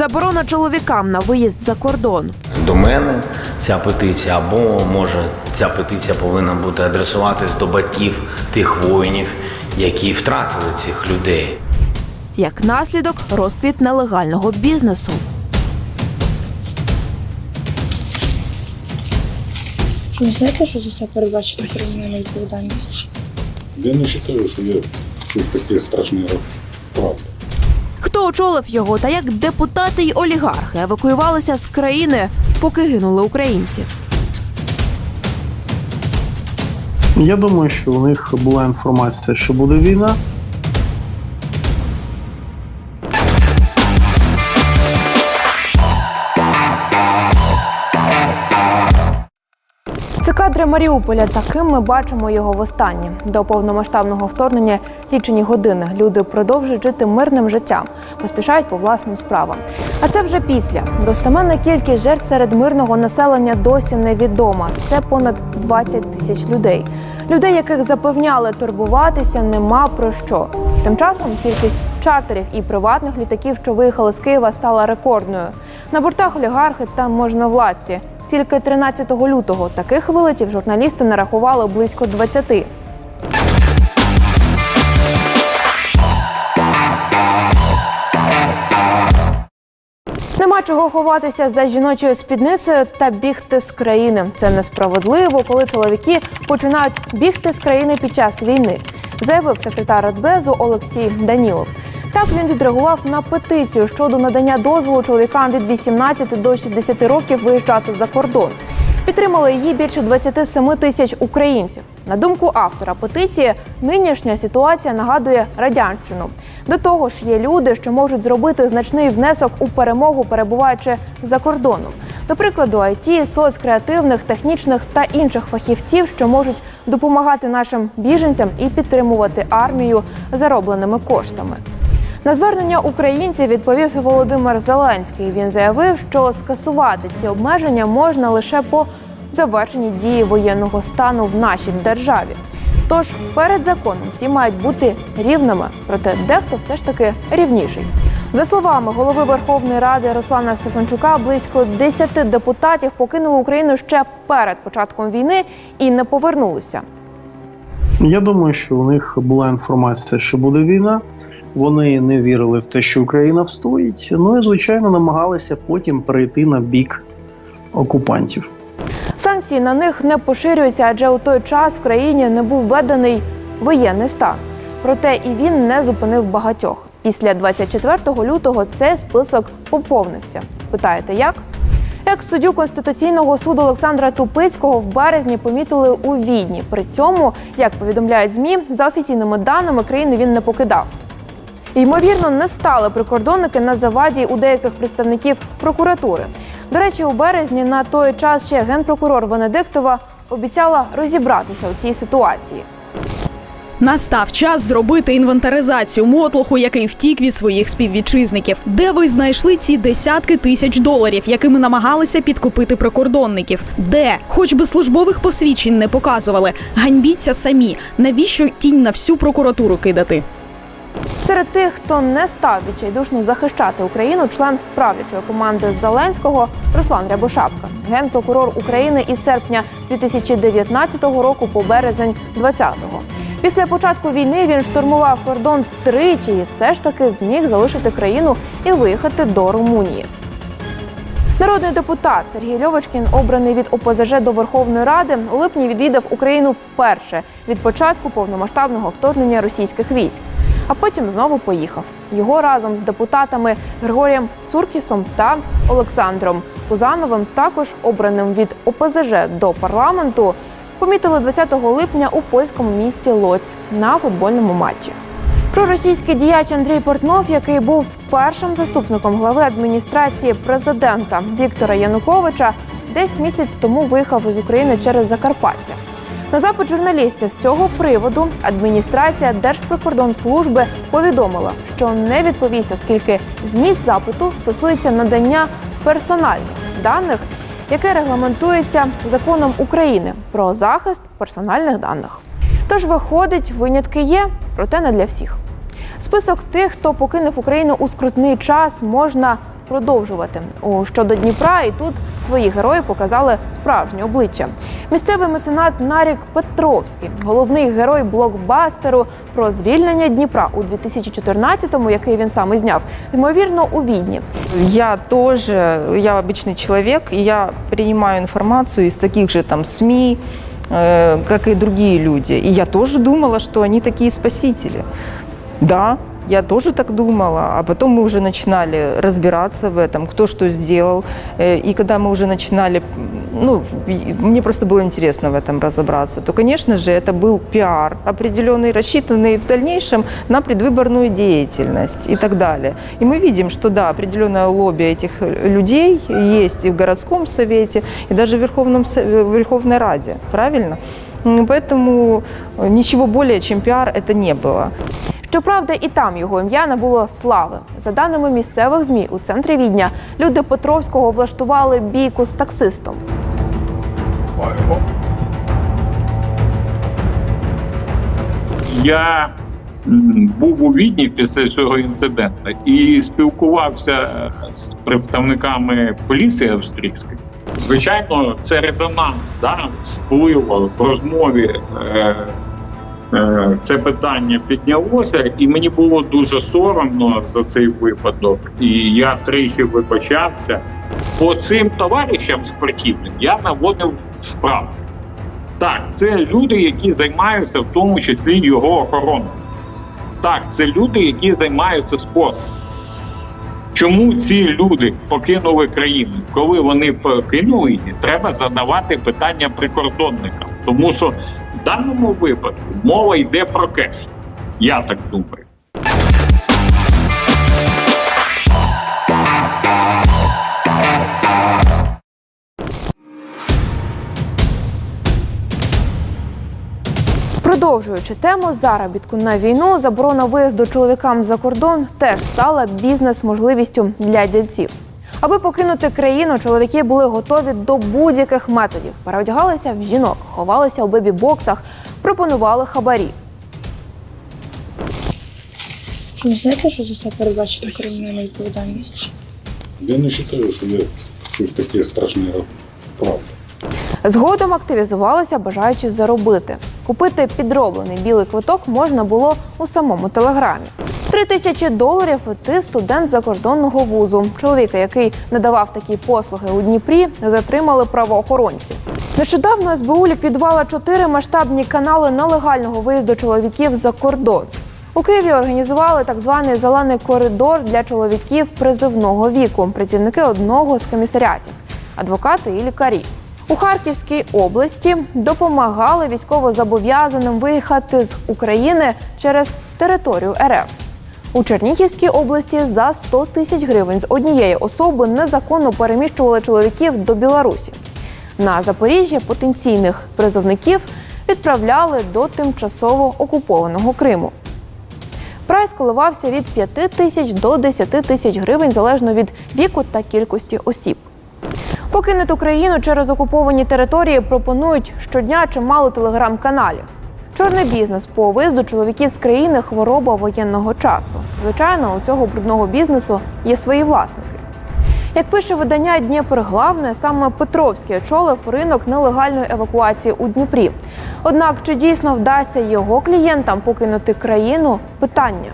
Заборона чоловікам на виїзд за кордон. до мене ця петиція, або може ця петиція повинна бути адресуватись до батьків тих воїнів, які втратили цих людей. Як наслідок розквіт нелегального бізнесу. Ви знаєте, що за це передбачена кримінальна відповідальність? Я не вважаю, що є щось таке страшне правда. Хто очолив його та як депутати й олігархи евакуювалися з країни, поки гинули українці? Я думаю, що у них була інформація, що буде війна. Це Маріуполя. Таким ми бачимо його востаннє. До повномасштабного вторгнення лічені години. Люди продовжують жити мирним життям, поспішають по власним справам. А це вже після. Достеменна кількість жертв серед мирного населення досі невідома. Це понад 20 тисяч людей. Людей, яких запевняли турбуватися, нема про що. Тим часом кількість чартерів і приватних літаків, що виїхали з Києва, стала рекордною. На бортах олігархи та можновладці. Тільки 13 лютого таких вилетів журналісти нарахували близько 20. Нема чого ховатися за жіночою спідницею та бігти з країни. Це несправедливо, коли чоловіки починають бігти з країни під час війни, заявив секретар Радбезу Олексій Данілов. Так він відреагував на петицію щодо надання дозволу чоловікам від 18 до 60 років виїжджати за кордон. Підтримали її більше 27 тисяч українців. На думку автора петиції, нинішня ситуація нагадує радянщину. До того ж, є люди, що можуть зробити значний внесок у перемогу, перебуваючи за кордоном. До прикладу, IT, соцкреативних, технічних та інших фахівців, що можуть допомагати нашим біженцям і підтримувати армію заробленими коштами. На звернення українців відповів і Володимир Зеленський. Він заявив, що скасувати ці обмеження можна лише по завершенні дії воєнного стану в нашій державі. Тож перед законом всі мають бути рівними, проте дехто все ж таки рівніший. За словами голови Верховної Ради Руслана Стефанчука, близько 10 депутатів покинули Україну ще перед початком війни і не повернулися. Я думаю, що у них була інформація, що буде війна. Вони не вірили в те, що Україна встоїть. Ну і звичайно намагалися потім перейти на бік окупантів. Санкції на них не поширюються, адже у той час в країні не був введений воєнний стан. Проте і він не зупинив багатьох. Після 24 лютого цей список поповнився. Спитаєте, як? Екс-суддю Конституційного суду Олександра Тупицького в березні помітили у Відні. При цьому, як повідомляють ЗМІ, за офіційними даними країни він не покидав. Ймовірно, не стали прикордонники на заваді у деяких представників прокуратури. До речі, у березні на той час ще генпрокурор Венедиктова обіцяла розібратися у цій ситуації. Настав час зробити інвентаризацію мотлоху, який втік від своїх співвітчизників. Де ви знайшли ці десятки тисяч доларів, якими намагалися підкупити прикордонників? Де, хоч би службових посвідчень не показували, ганьбіться самі. Навіщо тінь на всю прокуратуру кидати? Серед тих, хто не став відчайдушно захищати Україну, член правлячої команди Зеленського Руслан Рябошапка, генпрокурор України із серпня 2019 року по березень 2020-го. Після початку війни він штурмував кордон тричі і все ж таки зміг залишити країну і виїхати до Румунії. Народний депутат Сергій Льовочкін, обраний від ОПЗЖ до Верховної Ради, у липні відвідав Україну вперше від початку повномасштабного вторгнення російських військ. А потім знову поїхав. Його разом з депутатами Григорієм Цуркісом та Олександром Пузановим, також обраним від ОПЗЖ до парламенту, помітили 20 липня у польському місті Лоць на футбольному матчі. Проросійський діяч Андрій Портнов, який був першим заступником глави адміністрації президента Віктора Януковича, десь місяць тому виїхав із України через Закарпаття. На запит журналістів з цього приводу адміністрація Держприкордонслужби повідомила, що не відповість, оскільки зміст запиту стосується надання персональних даних, яке регламентується законом України про захист персональних даних. Тож виходить, винятки є, проте не для всіх. Список тих, хто покинув Україну у скрутний час, можна продовжувати. У щодо Дніпра, і тут свої герої показали справжнє обличчя. Місцевий меценат Нарік Петровський, головний герой блокбастеру про звільнення Дніпра у 2014-му, який він сам і зняв, ймовірно, у Відні. Я тоже, я обычный человек, и я принимаю информацию из таких же там СМИ, э, как и другие люди. И я тоже думала, что они такие спасители. Да, я тоже так думала, а потом мы уже начинали разбираться в этом, кто что сделал. Э, И когда мы уже начинали, ну, мне просто было интересно в этом разобраться, то, конечно же, это был пиар определенный, рассчитанный в дальнейшем на предвыборную деятельность и так далее. И мы видим, что да, определенное лобби этих людей есть и в городском совете, и даже в Верховном, Со- в Верховной Раде, правильно? Поэтому э, ничего более, чем пиар, это не было. Щоправда, і там його ім'я не було слави. За даними місцевих змі у центрі Відня, люди Петровського влаштували бійку з таксистом. Я був у Відні після цього інциденту і спілкувався з представниками поліції австрійської. Звичайно, це резонанс, да, впливо в розмові. Е, е, це питання піднялося, і мені було дуже соромно за цей випадок. І я тричі вибачався. По цим товаришам спортивним я наводив справу. Так, це люди, які займаються в тому числі його охороною. Так, це люди, які займаються спортом. Чому ці люди покинули країну? Коли вони покинули її, треба задавати питання прикордонникам. Тому що в даному випадку мова йде про кеш. Я так думаю. Продовжуючи тему заробітку на війну, заборона виїзду чоловікам за кордон теж стала бізнес-можливістю для дільців. Аби покинути країну, чоловіки були готові до будь-яких методів. Переодягалися в жінок, ховалися у бебі-боксах, пропонували хабарі. Ви знаєте, що за це передбачена кримінальна відповідальність? Я не вважаю, що є щось таке страшне правда. Згодом активізувалися, бажаючи заробити. Купити підроблений білий квиток можна було у самому телеграмі. Три тисячі доларів ти студент закордонного вузу. Чоловіка, який надавав такі послуги у Дніпрі, затримали правоохоронці. Нещодавно СБУ ліквідувала чотири масштабні канали нелегального виїзду чоловіків за кордон. У Києві організували так званий зелений коридор для чоловіків призивного віку. Працівники одного з комісаріатів, адвокати і лікарі. У Харківській області допомагали військовозобов'язаним виїхати з України через територію РФ. У Чернігівській області за 100 тисяч гривень з однієї особи незаконно переміщували чоловіків до Білорусі. На Запоріжжя потенційних призовників відправляли до тимчасово окупованого Криму. Прайс коливався від 5 тисяч до 10 тисяч гривень залежно від віку та кількості осіб. Покинути Україну через окуповані території пропонують щодня чимало телеграм-каналів. Чорний бізнес по виїзду чоловіків з країни хвороба воєнного часу. Звичайно, у цього брудного бізнесу є свої власники. Як пише видання Дніпр Главне, саме Петровський очолив ринок нелегальної евакуації у Дніпрі. Однак чи дійсно вдасться його клієнтам покинути країну? Питання.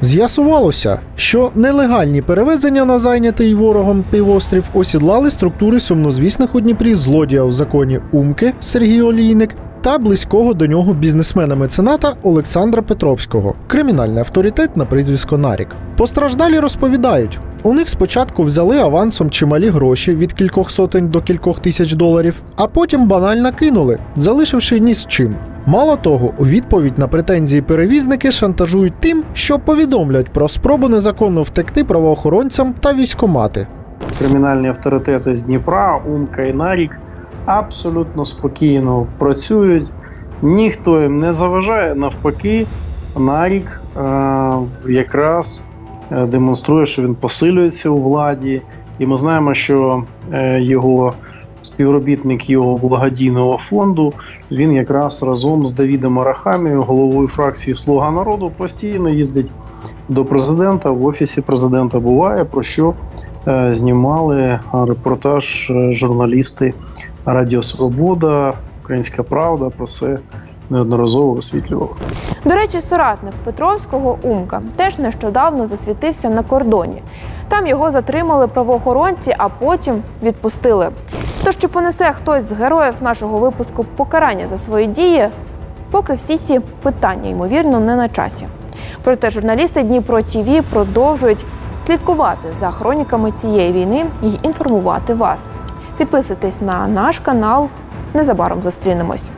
З'ясувалося, що нелегальні перевезення на зайнятий ворогом півострів осідлали структури сумнозвісних у Дніпрі злодія в законі Умки Сергій Олійник та близького до нього бізнесмена-мецената Олександра Петровського, кримінальний авторитет на прізвисько Нарік. Постраждалі розповідають, у них спочатку взяли авансом чималі гроші від кількох сотень до кількох тисяч доларів, а потім банально кинули, залишивши ні з чим. Мало того, у відповідь на претензії перевізники шантажують тим, що повідомлять про спробу незаконно втекти правоохоронцям та військомати. Кримінальні авторитети з Дніпра, Умка і Нарік абсолютно спокійно працюють, ніхто їм не заважає. Навпаки, Нарік е, якраз е, демонструє, що він посилюється у владі, і ми знаємо, що е, його співробітник його благодійного фонду він якраз разом з Давідом Арахамією, головою фракції Слуга народу, постійно їздить до президента в офісі президента. Буває про що е, знімали репортаж журналісти Радіо Свобода, Українська Правда про це неодноразово висвітлював. До речі, соратник Петровського Умка теж нещодавно засвітився на кордоні. Там його затримали правоохоронці, а потім відпустили. Тож чи понесе хтось з героїв нашого випуску покарання за свої дії, поки всі ці питання ймовірно не на часі. Проте журналісти Дніпро ТІВІ продовжують слідкувати за хроніками цієї війни і інформувати вас. Підписуйтесь на наш канал. Незабаром зустрінемось.